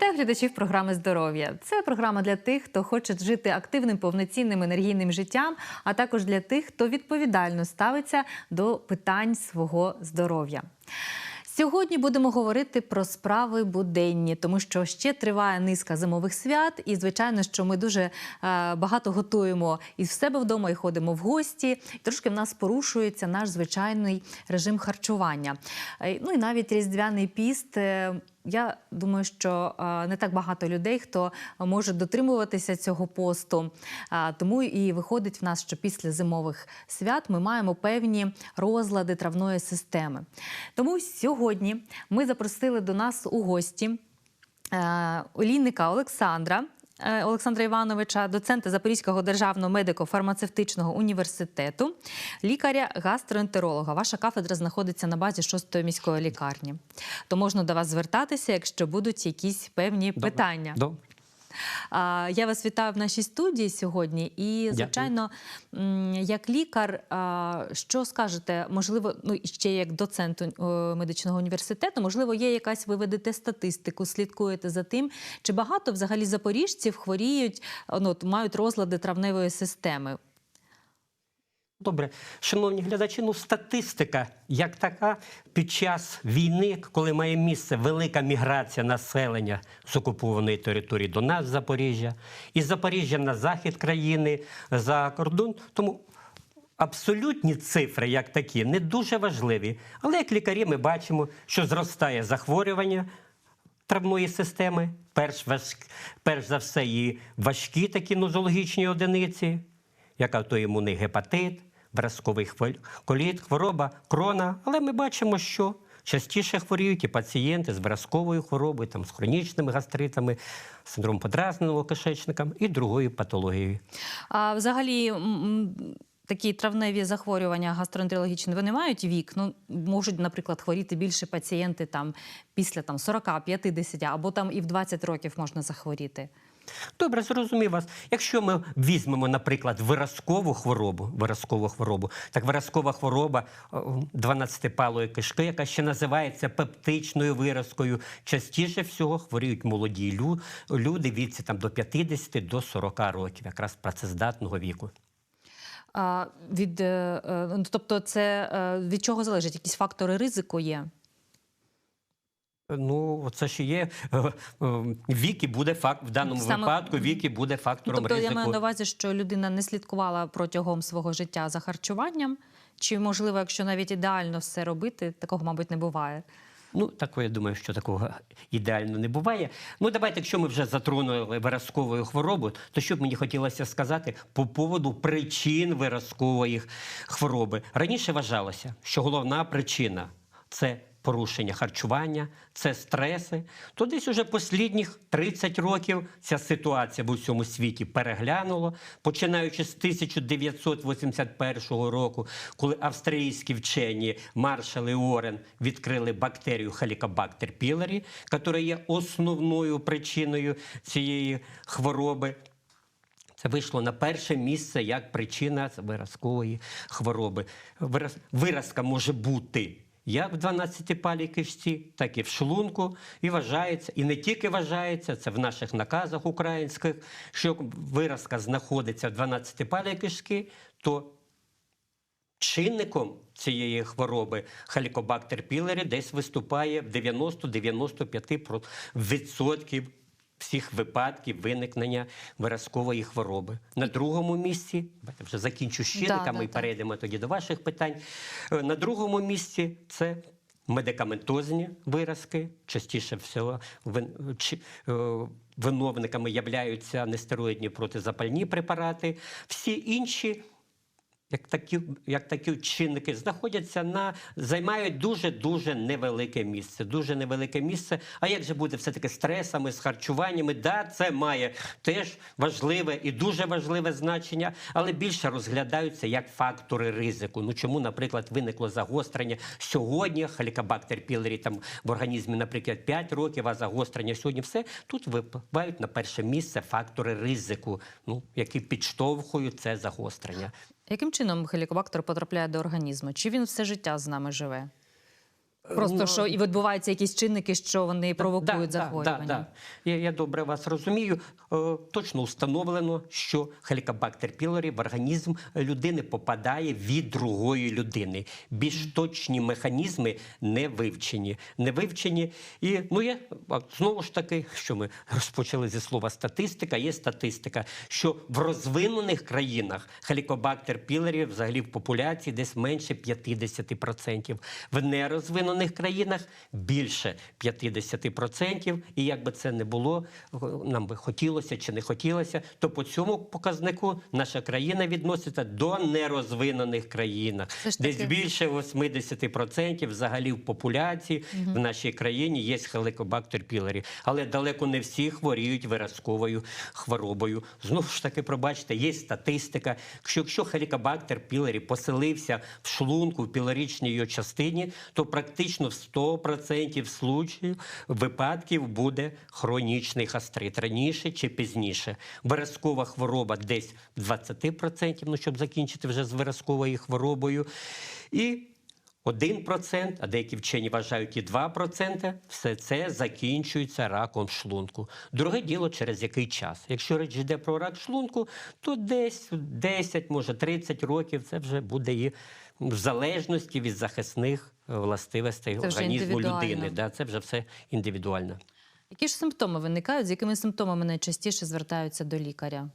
Вітаю глядачів програми здоров'я. Це програма для тих, хто хоче жити активним, повноцінним енергійним життям, а також для тих, хто відповідально ставиться до питань свого здоров'я. Сьогодні будемо говорити про справи буденні, тому що ще триває низка зимових свят, і звичайно, що ми дуже е, багато готуємо і в себе вдома, і ходимо в гості. Трошки в нас порушується наш звичайний режим харчування. Е, Ну і навіть різдвяний піст. Я думаю, що не так багато людей, хто може дотримуватися цього посту. Тому і виходить в нас, що після зимових свят ми маємо певні розлади травної системи. Тому сьогодні ми запросили до нас у гості олійника Олександра. Е, Олександра Івановича, доцента Запорізького державного медико-фармацевтичного університету, лікаря-гастроентеролога. Ваша кафедра знаходиться на базі 6-ї міської лікарні. То можна до вас звертатися, якщо будуть якісь певні питання. Добре. Я вас вітаю в нашій студії сьогодні. І, звичайно, як лікар, що скажете? Можливо, ну ще як доцент е, медичного університету, можливо, є якась ви ведете статистику, слідкуєте за тим, чи багато взагалі запоріжців хворіють, ну, мають розлади травневої системи. Добре, шановні глядачі, ну статистика як така під час війни, коли має місце велика міграція населення з окупованої території до нас, Запоріжжя, із Запоріжжя на захід країни за кордон. Тому абсолютні цифри, як такі, не дуже важливі. Але як лікарі ми бачимо, що зростає захворювання травної системи, перш, важ- перш за все, і важкі такі нозологічні одиниці, як автоімунний гепатит, виразковий хвиль- коліт, хвороба крона. Але ми бачимо, що частіше хворіють і пацієнти з виразковою хворобою, там, з хронічними гастритами, синдром подразненого кишечника і другою патологією. А взагалі. Такі травневі захворювання гастроентерологічні вони мають вік. Ну можуть, наприклад, хворіти більше пацієнти там після там 40-50, або там і в 20 років можна захворіти. Добре, зрозумів вас. Якщо ми візьмемо, наприклад, виразкову хворобу, виразкову хворобу, так виразкова хвороба 12-палої кишки, яка ще називається пептичною виразкою, частіше всього хворіють молоді люди віці там до 50 до 40 років, якраз працездатного віку. А, від, е, е, ну, тобто, це е, від чого залежить? Якісь фактори ризику є? Ну, це ще є е, е, вік і буде факт в даному Саме- випадку. Вік і буде фактором тобто, ризику. я маю на увазі, що людина не слідкувала протягом свого життя за харчуванням. Чи можливо, якщо навіть ідеально все робити, такого, мабуть, не буває. Ну, такого, я думаю, що такого ідеально не буває. Ну, давайте, якщо ми вже затронули виразкову хворобу, то що б мені хотілося сказати по поводу причин виразкової хвороби. Раніше вважалося, що головна причина це порушення харчування, це стреси. То десь уже послідніх 30 років ця ситуація в усьому світі переглянула, починаючи з 1981 року, коли австрійські вчені Маршал і Орен відкрили бактерію Helicobacter pylori, яка є основною причиною цієї хвороби. Це вийшло на перше місце як причина виразкової хвороби. Виразка може бути як в 12-палій кишці, так і в шлунку. І вважається, і не тільки вважається, це в наших наказах українських, що виразка знаходиться в 12-палій кишки, то чинником цієї хвороби Helicobacter пілері десь виступає в 90-95% всіх випадків виникнення виразкової хвороби. На другому місці, вже закінчу з чинниками да, і да. перейдемо тоді до ваших питань. Е, На другому місці це медикаментозні виразки. Частіше всього е, виновниками являються нестероїдні протизапальні препарати. Всі інші як такі, як такі чинники знаходяться на займають дуже дуже невелике місце. Дуже невелике місце. А як же буде все таки стресами, з харчуваннями? Да, це має теж важливе і дуже важливе значення, але більше розглядаються як фактори ризику. Ну чому, наприклад, виникло загострення сьогодні? Халікобактер пілорі там в організмі, наприклад, 5 років, а загострення сьогодні все тут випливають на перше місце фактори ризику, ну які підштовхують це загострення. Яким чином хелікобактер потрапляє до організму? Чи він все життя з нами живе? Просто Ну, що і відбуваються якісь чинники, що вони провокують Да, да, захворювання. Да, да. Я, я добре вас розумію. Е, точно встановлено, що хелікобактер пілорі в організм людини попадає від другої людини. Більш точні механізми не вивчені. Не вивчені. І ну є знову ж таки, що ми розпочали зі слова статистика. Є статистика, що в розвинених країнах хелікобактер пілорі взагалі в популяції десь менше 50%. В нерозвинених країнах більше 50%. І як би це не було, нам би хотілося чи не хотілося, то по цьому показнику наша країна відноситься до нерозвинених ж Десь більше 80% взагалі в популяції в нашій країні є хеликобактер пілорі. Але далеко не всі хворіють виразковою хворобою. Знову ж таки, пробачте, є статистика, що якщо хелікобактер пілорі поселився в шлунку, в пілорічній його частині, то практично в 100% случаїв випадків буде хронічний гастрит раніше чи пізніше. Виразкова хвороба десь в 20%, ну щоб закінчити вже з виразковою хворобою. І 1%, а деякі вчені вважають і 2%, все це закінчується раком шлунку. Друге діло, через який час. Якщо річ йде про рак шлунку, то десь 10, може 30 років це вже буде і в залежності від захисних властивостей Це організму людини. Да, це вже все індивідуально. Які ж симптоми виникають, з якими симптомами найчастіше звертаються до лікаря?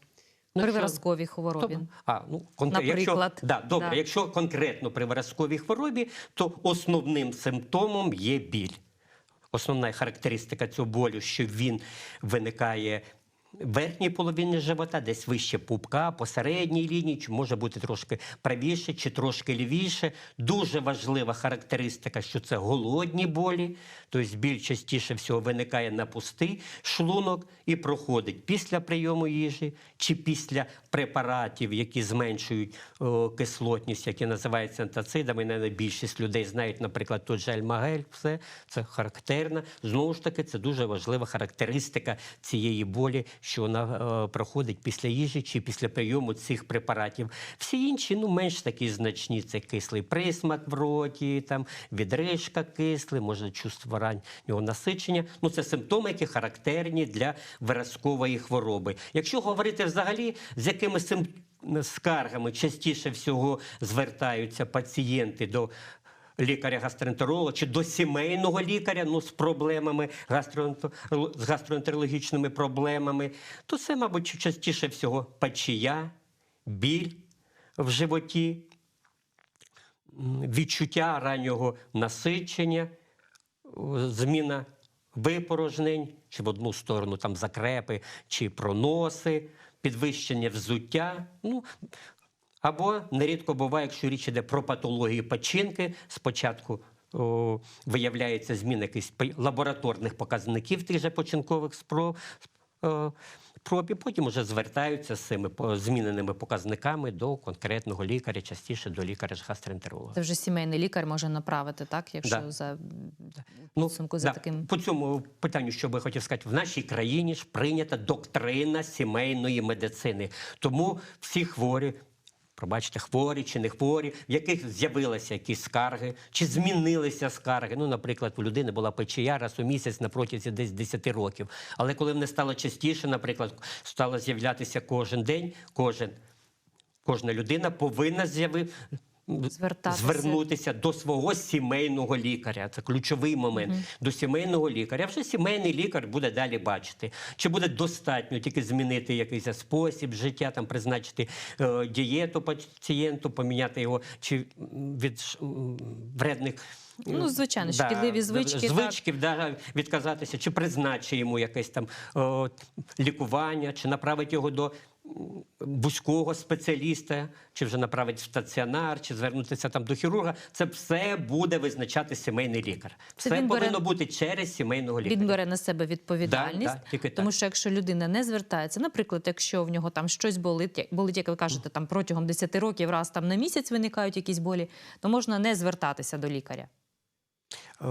Ну, При виразковій хворобі. Тобто, а, ну, конкре- Наприклад. Якщо, да, добре, Да. якщо конкретно при виразковій хворобі, то основним симптомом є біль. Основна характеристика цього болю, що він виникає верхній половині живота, десь вище пупка, посередній лінії, чи може бути трошки правіше, чи трошки лівіше. Дуже важлива характеристика, що це голодні болі, тобто біль частіше всього виникає на пустий шлунок і проходить після прийому їжі чи після препаратів, які зменшують о, кислотність, які називаються антацидами. Навіть більшість людей знають, наприклад, той же альмагель. Все це характерно. Знову ж таки, це дуже важлива характеристика цієї болі, що вона е, проходить після їжі чи після прийому цих препаратів. Всі інші, ну менш такі значні. Це кислий присмак в роті, там відрижка кислий, може чувство раннього насичення. Ну це симптоми, які характерні для виразкової хвороби. Якщо говорити взагалі, з якими скаргами частіше всього звертаються пацієнти до лікаря-гастроентеролога чи до сімейного лікаря ну, з проблемами з гастроентерологічними проблемами, то це, мабуть, частіше всього печія, біль в животі, відчуття раннього насичення, зміна випорожнень, чи в одну сторону там закрепи, чи проноси, підвищення взуття. Ну, або нерідко буває, якщо річ йде про патологію печінки, спочатку о, виявляється зміна якихось лабораторних показників тих же починкових спроб, проб, і потім вже звертаються з цими зміненими показниками до конкретного лікаря, частіше до лікаря-гастроентеролога. Це вже сімейний лікар може направити, так? Якщо Да. за Ну, підсумку за да. таким. По цьому питанню, що би хотів сказати, в нашій країні ж прийнята доктрина сімейної медицини. Тому всі хворі. Пробачте, хворі чи не хворі, в яких з'явилися якісь скарги, чи змінилися скарги. Ну, наприклад, у людини була печія раз у місяць на протязі десь 10 років. Але коли вони стало частіше, наприклад, стало з'являтися кожен день, кожен, кожна людина повинна з'яви... Звертатися. звернутися до свого сімейного лікаря. Це ключовий момент. До сімейного лікаря. Вже сімейний лікар буде далі бачити, чи буде достатньо тільки змінити якийсь спосіб життя, там призначити е, дієту пацієнту, поміняти його чи від вредних. е, Ну, звичайно, шкідливі звички, так. звичків, да, відказатися, чи призначить йому якесь там о, лікування, чи направить його до вузького спеціаліста, чи вже направить в стаціонар, чи звернутися там до хірурга. Це все буде визначати сімейний лікар. Це Все бере- повинно бути через сімейного лікаря. Він бере на себе відповідальність, Да, да, тільки так. тому що якщо людина не звертається, наприклад, якщо в нього там щось болить, як- болить, як ви кажете, там протягом 10 років, раз там на місяць виникають якісь болі, то можна не звертатися до лікаря. Е,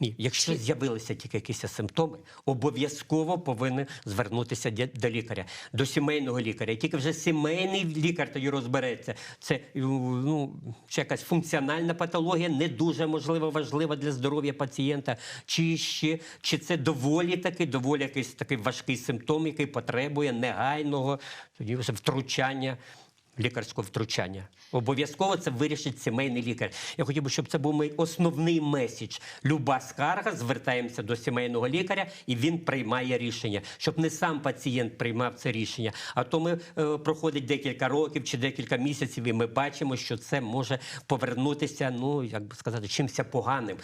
ні, якщо з'явилися тільки якісь симптоми, обов'язково повинен звернутися до лікаря, до сімейного лікаря. І Тільки вже сімейний лікар тоді розбереться. Це е, ну, чи якась функціональна патологія, не дуже можливо важлива для здоров'я пацієнта, чи ще чи це доволі таки, доволі якийсь такий важкий симптом, який потребує негайного тоді вже втручання. Лікарського втручання обов'язково це вирішить сімейний лікар. Я хотів би, щоб це був мій основний меседж. Люба скарга, звертаємося до сімейного лікаря, і він приймає рішення, щоб не сам пацієнт приймав це рішення. А то ми е, проходить декілька років чи декілька місяців, і ми бачимо, що це може повернутися. Ну як би сказати, чимся поганим.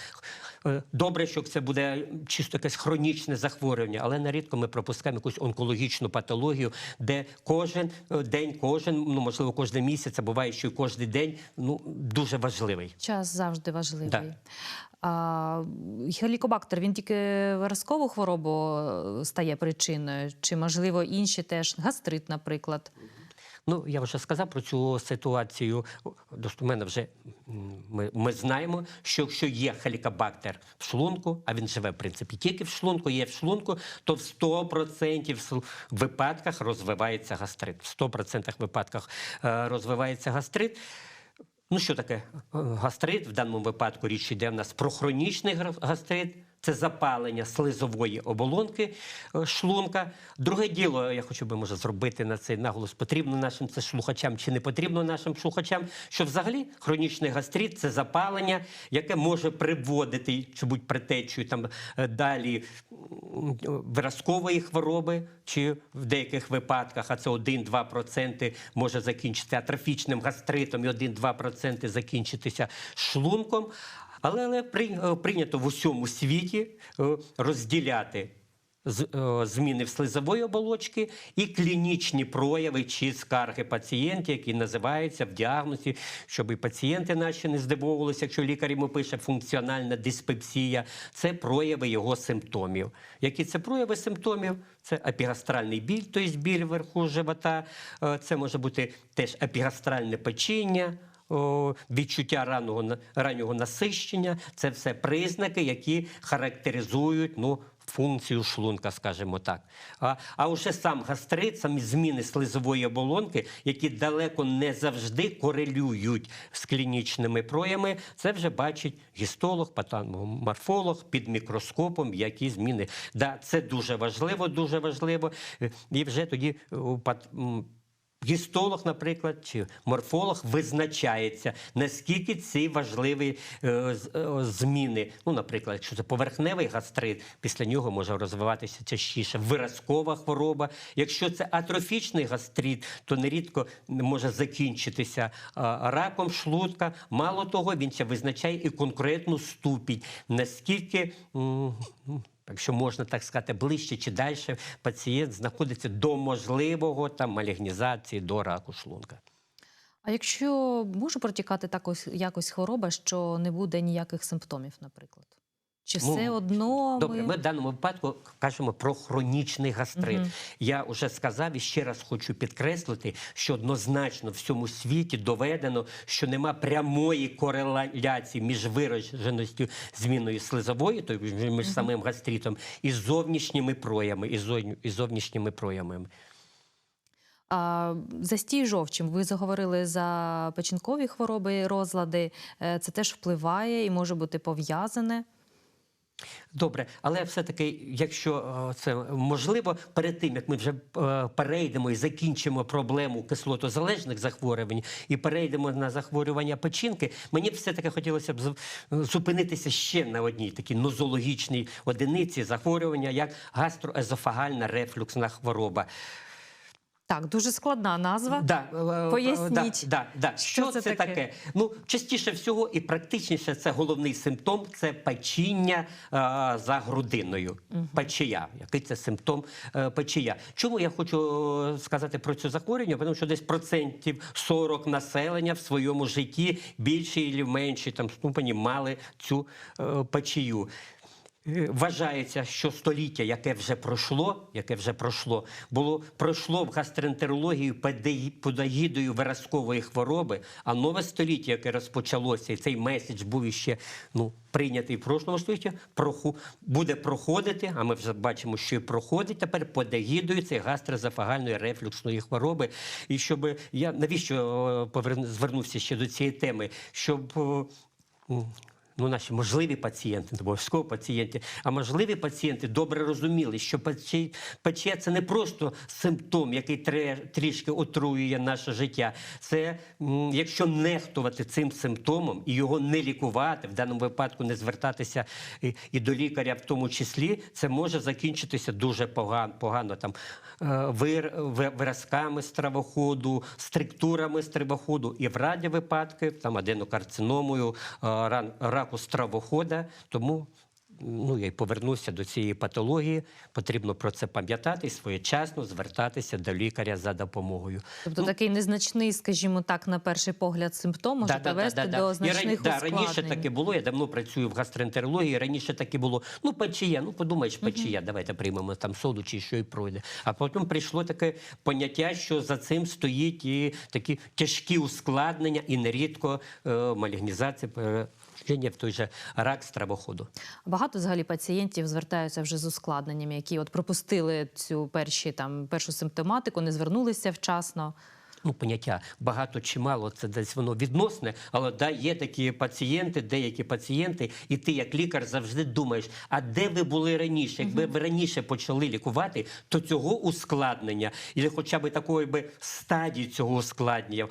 Е, Добре, що це буде чисто якесь хронічне захворювання, але нерідко ми пропускаємо якусь онкологічну патологію, де кожен е, день, кожен, ну можливо, кожен місяць, а буває, що і кожен день ну дуже важливий. Час завжди важливий. Да. А, гелікобактер він тільки виразкову хворобу е, стає причиною, чи можливо інші теж гастрит, наприклад. Ну, я вже сказав про цю ситуацію. До мене вже ми, ми знаємо, що якщо є хелікобактер в шлунку, а він живе, в принципі, тільки в шлунку, є в шлунку, то в 100% сл- випадках розвивається гастрит. В 100% випадках е, розвивається гастрит. Ну, що таке е, гастрит? В даному випадку річ йде в нас про хронічний гастрит. Це запалення слизової оболонки е, шлунка. Друге діло, я хочу би може зробити на цей наголос, потрібно нашим це слухачам чи не потрібно нашим слухачам, що взагалі хронічний гастрит це запалення, яке може приводити чи будь предтечею там е, далі виразкової хвороби, чи в деяких випадках, а це 1-2% може закінчитися атрофічним гастритом і 1-2% закінчитися шлунком. Але, але е, прийнято в усьому світі е, розділяти е, зміни в слизової оболочки і клінічні прояви чи скарги пацієнтів, які називаються в діагнозі, щоб і пацієнти наші не здивовувалися, якщо лікар йому пише функціональна диспепсія. Це прояви його симптомів. Які це прояви симптомів? Це епігастральний біль, тобто біль вверху живота. Це може бути теж епігастральне печіння о, відчуття раннього, раннього насищення це все признаки, які характеризують ну, функцію шлунка, скажімо так. А, а вже сам гастрит, самі зміни слизової оболонки, які далеко не завжди корелюють з клінічними проявами, це вже бачить гістолог, патоморфолог під мікроскопом, які зміни. Да, це дуже важливо, дуже важливо. Е, І вже тоді м, Гістолог, наприклад, чи морфолог визначається, наскільки ці важливі е, е, зміни. Ну, наприклад, якщо це поверхневий гастрит, після нього може розвиватися частіше виразкова хвороба. Якщо це атрофічний гастрит, то нерідко може закінчитися а, раком шлунка. Мало того, він ще визначає і конкретну ступінь, наскільки. Якщо можна так сказати, ближче чи далі пацієнт знаходиться до можливого там малігнізації до раку шлунка. А якщо може протікати так ось якось хвороба, що не буде ніяких симптомів, наприклад? Чи Ну, все одно Добре, ми... ми в даному випадку кажемо про хронічний гастрит. Мгм. Я вже сказав і ще раз хочу підкреслити, що однозначно в всьому світі доведено, що нема прямої кореляції між вираженістю зміною слизової, тобто між самим гастритом, і зовнішніми і зовні- і зовнішніми проявами. А, застій жовчим. Ви заговорили за печінкові хвороби, розлади. Е, Це теж впливає і може бути пов'язане. Добре, але все-таки, якщо е, це можливо, перед тим як ми вже е, перейдемо і закінчимо проблему кислотозалежних захворювань і перейдемо на захворювання печінки, мені б все-таки хотілося б зупинитися ще на одній такій нозологічній одиниці захворювання, як гастроезофагальна рефлюксна хвороба. Так, дуже складна назва. Да, е, Поясніть, Да, да, да. Що, що це це, таке? таке? Ну, частіше всього і практичніше це головний симптом це печіння е, за грудиною. Печія. Який це симптом е, печія? Чому я хочу е, сказати про це захворювання? Тому що десь процентів 40 населення в своєму житті більшій чи меншій там ступені мали цю е, печію. Е, Вважається, що століття, яке вже пройшло, яке вже пройшло, було пройшло в гастроентерологію під егідою виразкової хвороби, а нове століття, яке розпочалося, і цей меседж був іще ну, прийнятий в прошлому столітті, проху, буде проходити, а ми вже бачимо, що і проходить тепер під егідою цієї гастрозафагальної рефлюксної хвороби. І щоб я навіщо е, поверну- звернувся ще до цієї теми, щоб. Ну, наші можливі пацієнти, не обов'язково пацієнти, а можливі пацієнти добре розуміли, що пече, це не просто симптом, який трішки отруює наше життя. Це якщо нехтувати цим симптомом і його не лікувати, в даному випадку не звертатися і, до лікаря, в тому числі, це може закінчитися дуже погано, погано там е, вир, виразками стравоходу, структурами стравоходу і в раді випадки, там аденокарциномою, е, раку стравохода. Тому ну, я й повернуся до цієї патології. Потрібно про це пам'ятати і своєчасно звертатися до лікаря за допомогою. Тобто такий незначний, скажімо так, на перший погляд, симптом може привести до І ран- значних да, ускладнень. раніше таке було. Я давно працюю в гастроентерології. Раніше таке було. Ну, печія, ну подумаєш, печія, давайте приймемо там соду чи що і пройде. А потім прийшло таке поняття, що за цим стоїть і такі тяжкі ускладнення, і нерідко е, малігнізація. В той же рак стравоходу. Багато взагалі пацієнтів звертаються вже з ускладненнями, які от пропустили цю перші там першу симптоматику, не звернулися вчасно. Ну, поняття багато чи мало, це десь воно відносне, але да, є такі пацієнти, деякі пацієнти, і ти як лікар завжди думаєш, а де ви були раніше? Якби ви раніше почали лікувати, то цього ускладнення, і хоча б такої би стадії цього ускладнення,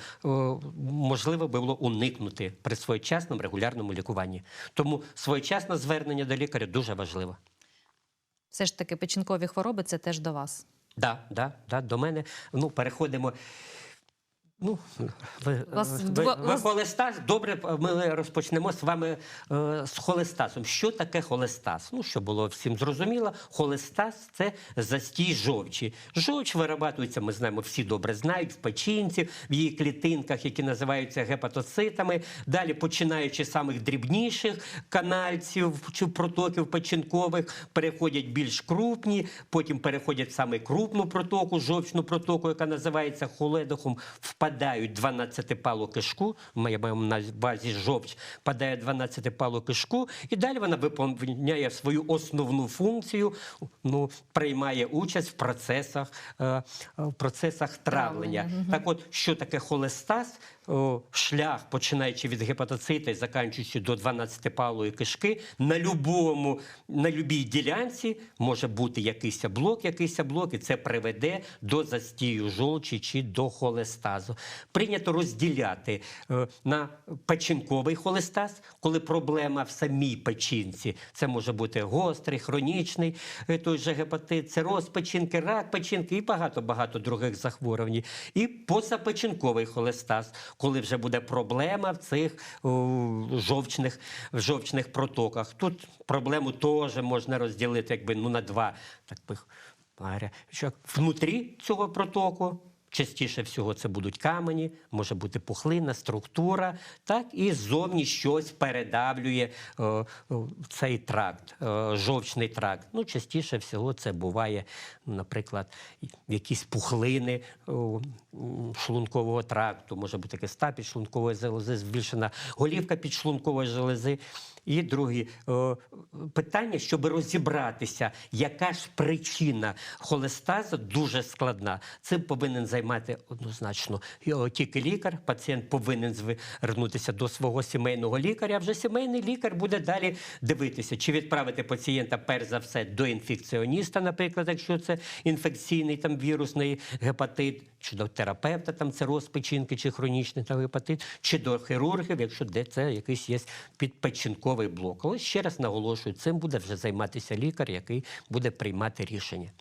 можливо би було уникнути при своєчасному регулярному лікуванні. Тому своєчасне звернення до лікаря дуже важливо. Все ж таки, печінкові хвороби це теж до вас. Да, да, да, до мене. Ну, переходимо. Ну, ви, Вас ви, два- ви вас- холестаз. Добре, ми розпочнемо з вами е, з холестазом. Що таке холестаз? Ну, щоб було всім зрозуміло, холестаз це застій жовчі. Жовч вирабатується, ми знаємо, всі добре знають, в печінці, в її клітинках, які називаються гепатоцитами. Далі, починаючи з самих дрібніших канальців чи протоків печінкових, переходять більш крупні, потім переходять в саме крупну протоку, жовчну протоку, яка називається холедохом, впадають в 12-палу кишку. Ми маємо на базі жовч, падає в 12-палу кишку, і далі вона виповняє свою основну функцію, ну, приймає участь в процесах, е, в процесах травлення. Травлення, Так от, що таке холестаз? Шлях, починаючи від гепатоцита і закінчуючи до 12-палої кишки, на любому, на любій ділянці може бути якийсь блок, якийсь блок, і це приведе до застію жолчі чи до холестазу. Прийнято розділяти е, на печінковий холестаз, коли проблема в самій печінці. Це може бути гострий, хронічний, е, той же гепатит, цироз печінки, рак печінки і багато-багато других захворювань. І позапечінковий холестаз, коли вже буде проблема в цих жовчних, в жовчних протоках. Тут проблему теж можна розділити якби, ну, на два. Так би, що внутрі цього протоку. Частіше всього це будуть камені, може бути пухлина, структура, так і ззовні щось передавлює е, е, цей тракт, е, жовчний тракт. Ну, частіше всього це буває, наприклад, якісь пухлини е, шлункового тракту, може бути киста підшлункової залози, збільшена голівка підшлункової желези. І друге питання, щоб розібратися, яка ж причина холестазу дуже складна. Цим повинен займати однозначно е, тільки лікар. Пацієнт повинен звернутися до свого сімейного лікаря. Вже сімейний лікар буде далі дивитися, чи відправити пацієнта перш за все до інфекціоніста, наприклад, якщо це інфекційний там вірусний гепатит, чи до терапевта, там це розпечинки, чи хронічний та гепатит, чи до хірургів, якщо де це якийсь є підпечінковий блок. Але ще раз наголошую, цим буде вже займатися лікар, який буде приймати рішення.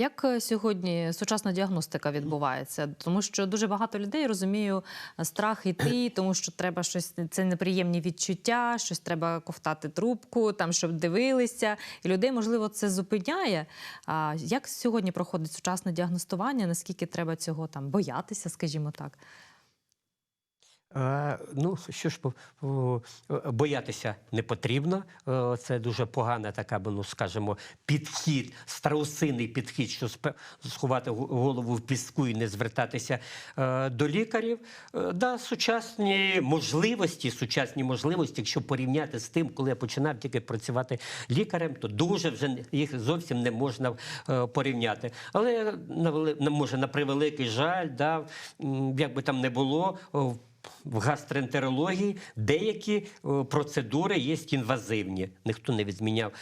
Як е, сьогодні сучасна діагностика відбувається? Тому що дуже багато людей розумію е, страх іти, тому що треба щось це неприємні відчуття, щось треба ковтати трубку, там щоб дивилися, і людей можливо це зупиняє. А як сьогодні проходить сучасне діагностування? Наскільки треба цього там боятися, скажімо так? Е, Ну, що ж, е, боятися не потрібно. Е, Це дуже погана така, ну, скажімо, підхід, страусиний підхід, що сховати голову в піску і не звертатися до лікарів. Да, сучасні можливості, сучасні можливості, якщо порівняти з тим, коли я починав тільки працювати лікарем, то дуже вже їх зовсім не можна порівняти. Але може на превеликий жаль, да, як би там не було. о, в гастроентерології деякі процедури є інвазивні. Ніхто не відміняв,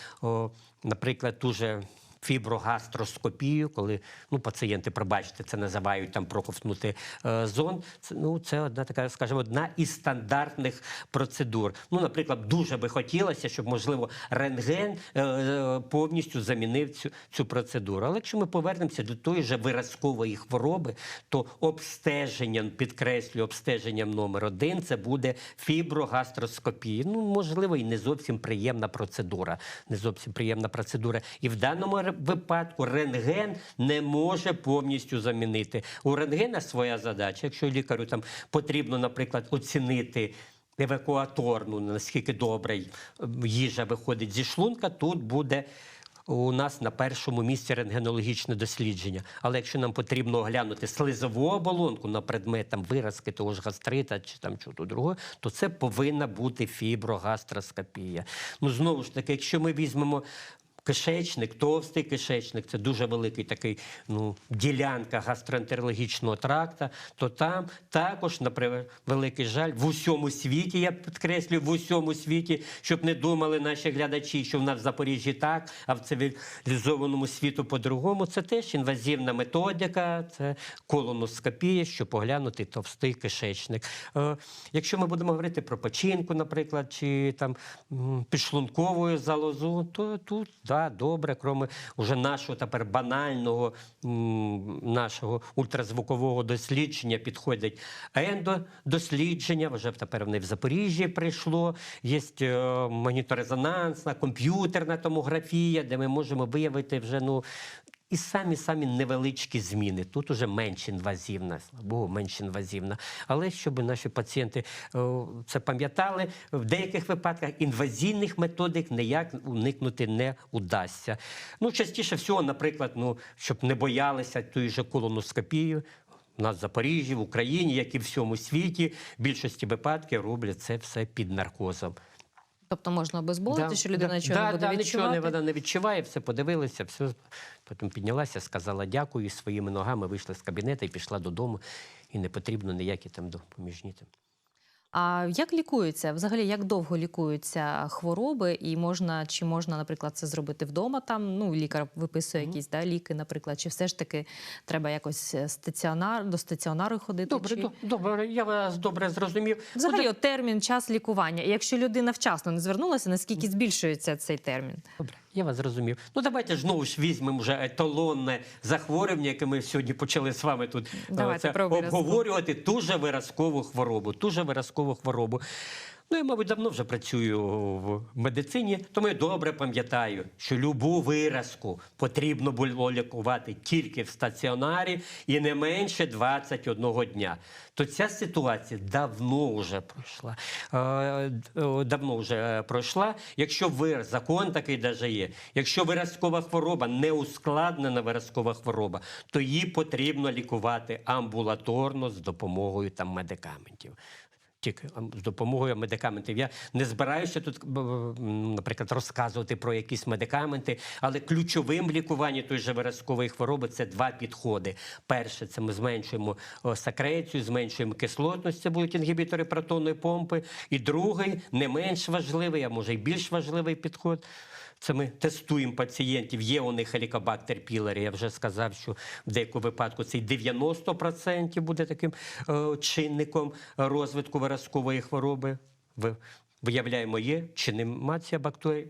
наприклад, ту же фіброгастроскопію, коли ну, пацієнти, пробачте, це називають там проковтнути е, зон. Це, ну, це одна така, скажімо, одна із стандартних процедур. Ну, наприклад, дуже би хотілося, щоб, можливо, рентген е, е, повністю замінив цю, цю процедуру. Але якщо ми повернемося до тої же виразкової хвороби, то обстеженням, підкреслюю, обстеженням номер один це буде фіброгастроскопія. Ну, можливо, і не зовсім приємна процедура. Не зовсім приємна процедура. І в даному випадку рентген не може повністю замінити. У рентгена своя задача. Якщо лікарю там потрібно, наприклад, оцінити. Евакуаторну, наскільки добре їжа виходить зі шлунка, тут буде у нас на першому місці рентгенологічне дослідження. Але якщо нам потрібно оглянути слизову оболонку на предмет там, виразки того ж гастрита чи там чого другого, то це повинна бути фіброгастроскопія. Ну знову ж таки, якщо ми візьмемо. Кишечник, товстий кишечник, це дуже великий такий ну, ділянка гастроентерологічного тракта, то там також, на превеликий жаль, в усьому світі, я підкреслюю, в усьому світі, щоб не думали наші глядачі, що в нас в Запоріжжі так, а в цивілізованому світу по-другому. Це теж інвазивна методика, це колоноскопія, щоб поглянути товстий кишечник. Е, якщо ми будемо говорити про печінку, наприклад, чи там підшлункову залозу, то тут да, добре, кроме уже нашого тепер банального нашого ультразвукового дослідження підходять ендодослідження, вже тепер вони в Запоріжжі прийшло. Є е, магніторезонансна, комп'ютерна томографія, де ми можемо виявити вже ну. І самі самі невеличкі зміни. Тут уже менш інвазивна, слава Богу, менш інвазивна. Але щоб наші пацієнти е, це пам'ятали, в деяких випадках інвазивних методик ніяк уникнути не удасться. Ну, частіше всього, наприклад, ну, щоб не боялися тої же колоноскопії. У нас в Запоріжжі, в Україні, як і в всьому світі, в більшості випадків роблять це все під наркозом. Тобто можна обезболити, що людина нічого да, не буде да, відчувати. Нічого вона не відчуває, все подивилася, все. Потім піднялася, сказала дякую, і своїми ногами вийшла з кабінету і пішла додому. І не потрібно ніякі там допоміжні. А як лікуються? Взагалі, як довго лікуються хвороби, і можна чи можна, наприклад, це зробити вдома? Там ну лікар виписує якісь да, ліки, наприклад, чи все ж таки треба якось е, стаціонар до стаціонару ходити? Добре, чи... добре, я вас добре зрозумів. Взагалі, Буде- от термін, час лікування. І якщо людина вчасно не звернулася, наскільки збільшується цей термін? Добре, я вас зрозумів. Ну давайте ж знову ж візьмемо вже еталонне захворювання, яке ми сьогодні почали з вами тут е, це обговорювати. Ту же виразкову хворобу, ту же виразкову хворобу. Ну, я, мабуть, давно вже працюю в медицині, тому я добре пам'ятаю, що любу виразку потрібно було лікувати тільки в стаціонарі і не менше 21 дня. То ця ситуація давно вже пройшла. Е, Давно вже пройшла. Якщо ви закон такий даже є, якщо виразкова хвороба не ускладнена виразкова хвороба, то її потрібно лікувати амбулаторно з допомогою там медикаментів. Тільки з допомогою медикаментів. Я не збираюся тут, наприклад, розказувати про якісь медикаменти, але ключовим в лікуванні тої же виразкової хвороби це два підходи. Перше, це ми зменшуємо секрецію, зменшуємо кислотність, це будуть інгібітори протонної помпи. І другий, не менш важливий, а може й більш важливий підход. Це ми тестуємо пацієнтів. Є у них хелікобактер пілорі. Я вже сказав, що в деякому випадку це й 90% буде таким е, чинником розвитку виразкової хвороби. Виявляємо, є чи нема ця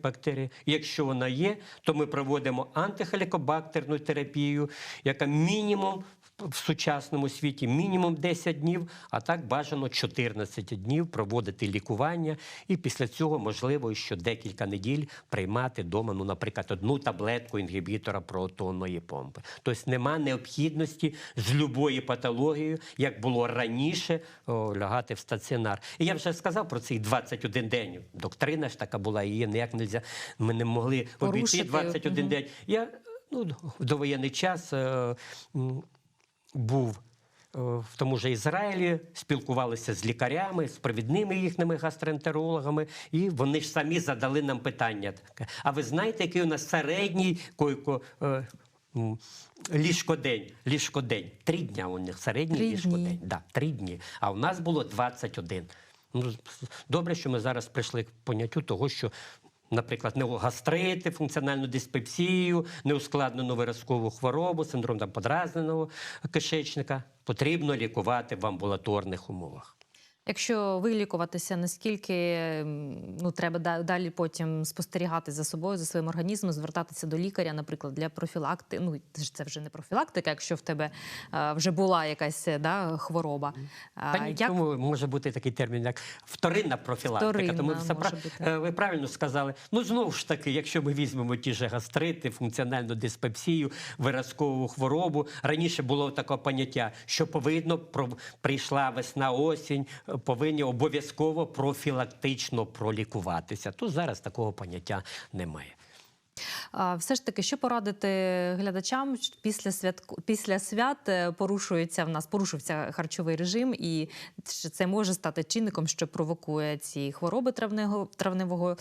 бактерія. Якщо вона є, то ми проводимо антихелікобактерну терапію, яка мінімум в сучасному світі мінімум 10 днів, а так бажано 14 днів проводити лікування, і після цього можливо ще декілька неділь приймати вдома, ну, наприклад, одну таблетку інгібітора протонної помпи. Тобто нема необхідності з любої патологією, як було раніше, о, лягати в стаціонар. І я вже сказав про цей 21 день. Доктрина ж така була, її ніяк нельзя. Ми не могли обійти 21 Мгм. день. Я ну, довоєнний час е, був е, в тому же Ізраїлі, спілкувалися з лікарями, з провідними їхніми гастроентерологами, і вони ж самі задали нам питання. таке. А ви знаєте, який у нас середній койко. е, Ліжкодень, ліжкодень. Три дня у них середній Три ліжкодень. дні. Да, три дні. А у нас було 21. Ну, добре, що ми зараз прийшли к поняттю того, що, наприклад, неогастрити, функціональну диспепсію, неускладнену виразкову хворобу, синдром там, подразненого кишечника потрібно лікувати в амбулаторних умовах. Якщо вилікуватися, наскільки ну треба да- далі потім спостерігати за собою, за своїм організмом, звертатися до лікаря, наприклад, для профілакти. Ну це вже не профілактика, якщо в тебе е, вже була якась е, да, хвороба. Та ні, в може бути такий термін, як вторинна профілактика. Вторинна Тому все бути. е, ви правильно сказали. Ну знову ж таки, якщо ми візьмемо ті ж гастрити, функціональну диспепсію, виразкову хворобу. Раніше було таке поняття, що повинно прийшла весна, осінь, повинні обов'язково профілактично пролікуватися. То зараз такого поняття немає. Все ж таки, що порадити глядачам після свят після свят е, порушується в нас порушився харчовий режим, і це може стати чинником, що провокує ці хвороби травневого травневого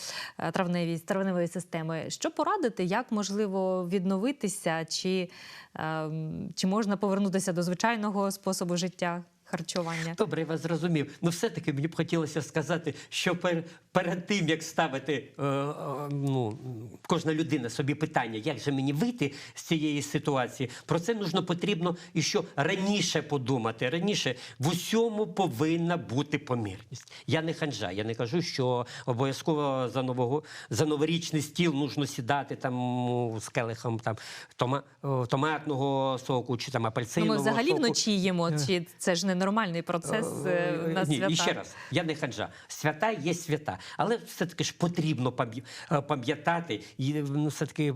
травневі травневої системи. Що порадити, як можливо відновитися, чи, ем, чи можна повернутися до звичайного способу життя харчування? Добре, я вас зрозумів. Ну, все-таки мені б хотілося сказати, що пер, перед тим, як ставити е, е, ну, кожна людина собі питання, як же мені вийти з цієї ситуації, про це нужно потрібно і що раніше подумати. Раніше в усьому повинна бути помірність. Я не ханжа, я не кажу, що обов'язково за нового за новорічний стіл нужно сідати там з келихом там тома, томатного соку чи там Ну, ми взагалі соку. вночі їмо, чи це ж ненормальний процес е, Е, на Ні, свята? і ще раз, я не ханжа. Свята є свята. Але все-таки ж потрібно пам'я- е, пам'ятати і ну, все-таки.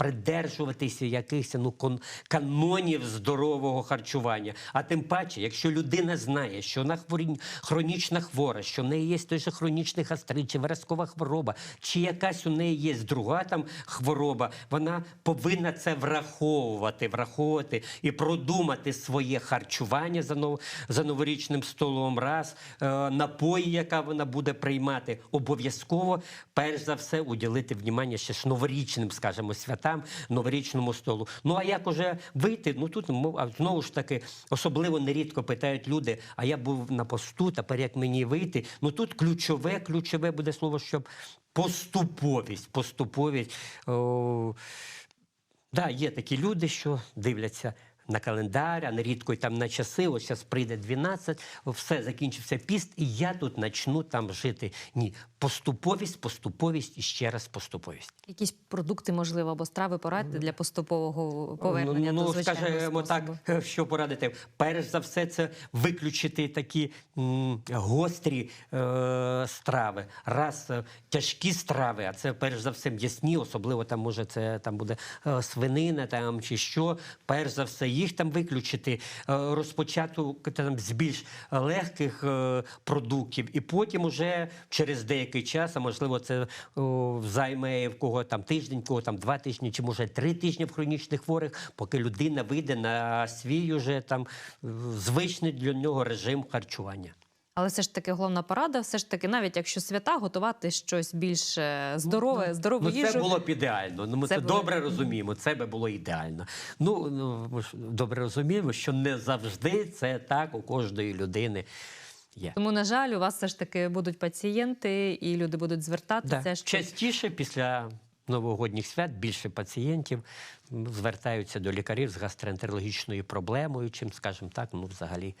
Придержуватися якихось ну, кон- канонів здорового харчування. А тим паче, якщо людина знає, що вона хворі... хронічна хвора, що в неї є той же хронічний гастрит, чи виразкова хвороба, чи якась у неї є друга там хвороба, вона повинна це враховувати, враховувати і продумати своє харчування за, нов... за новорічним столом. Раз е, напої, яка вона буде приймати, обов'язково перш за все уділити внимання ще ж новорічним, скажімо, святам, новорічному столу. Ну а як уже вийти? Ну тут мов- знову ж таки особливо нерідко питають люди: а я був на посту, тепер як мені вийти? Ну тут ключове, ключове буде слово, щоб поступовість, поступовість. О, Да, є такі люди, що дивляться на календар, а нерідко й там на часи. Ось зараз прийде 12, все закінчився піст, і я тут почну там жити. Ні, поступовість, поступовість і ще раз поступовість. Якісь продукти, можливо, або страви порадити для поступового повернення ну, до ну, скажімо способу? так, що порадити? Перш за все, це виключити такі м, гострі е, страви. Раз е, тяжкі страви, а це перш за все м'ясні, особливо там може це там буде е, свинина там чи що. Перш за все, їх там виключити, е, розпочати там з більш легких е, продуктів, і потім уже через деякий час, а можливо, це о, займе в кого там тиждень, в кого там два тижні, чи може три тижні в хронічних хворих, поки людина вийде на свій уже там звичний для нього режим харчування. Але все ж таки головна порада, все ж таки, навіть якщо свята, готувати щось більш е, здорове, здорову Ну, їжу. це було б ідеально. Ну, ми Це це, було- добре розуміємо. Це би було ідеально. Ну, ну ми ж добре розуміємо, що не завжди це так у кожної людини є. Тому, на жаль, у вас все ж таки будуть пацієнти, і люди будуть звертатися. Да. що- Частіше після новогодніх свят більше пацієнтів звертаються до лікарів з гастроентерологічною проблемою, чим, скажімо так, ну взагалі.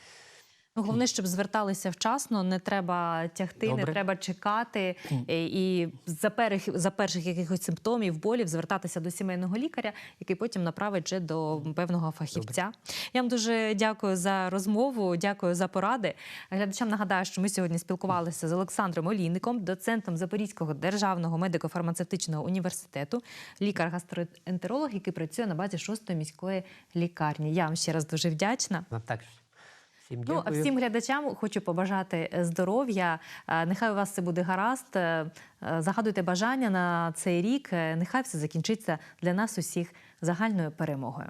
Ну, головне, щоб зверталися вчасно, не треба тягти, не треба чекати. І за перших, за перших якихось симптомів, болів звертатися до сімейного лікаря, який потім направить вже до певного фахівця. Я вам дуже дякую за розмову, дякую за поради. Глядачам нагадаю, що ми сьогодні спілкувалися з Олександром Олійником, доцентом Запорізького державного медико-фармацевтичного університету, лікар-гастроентеролог, який працює на базі 6-ї міської лікарні. Я вам ще раз дуже вдячна. Так, Всім ну, дякую. Ну, всім глядачам хочу побажати е, здоров'я. Е, нехай у вас це буде гаразд. Е, загадуйте бажання на цей рік. Нехай все закінчиться для нас усіх загальною перемогою.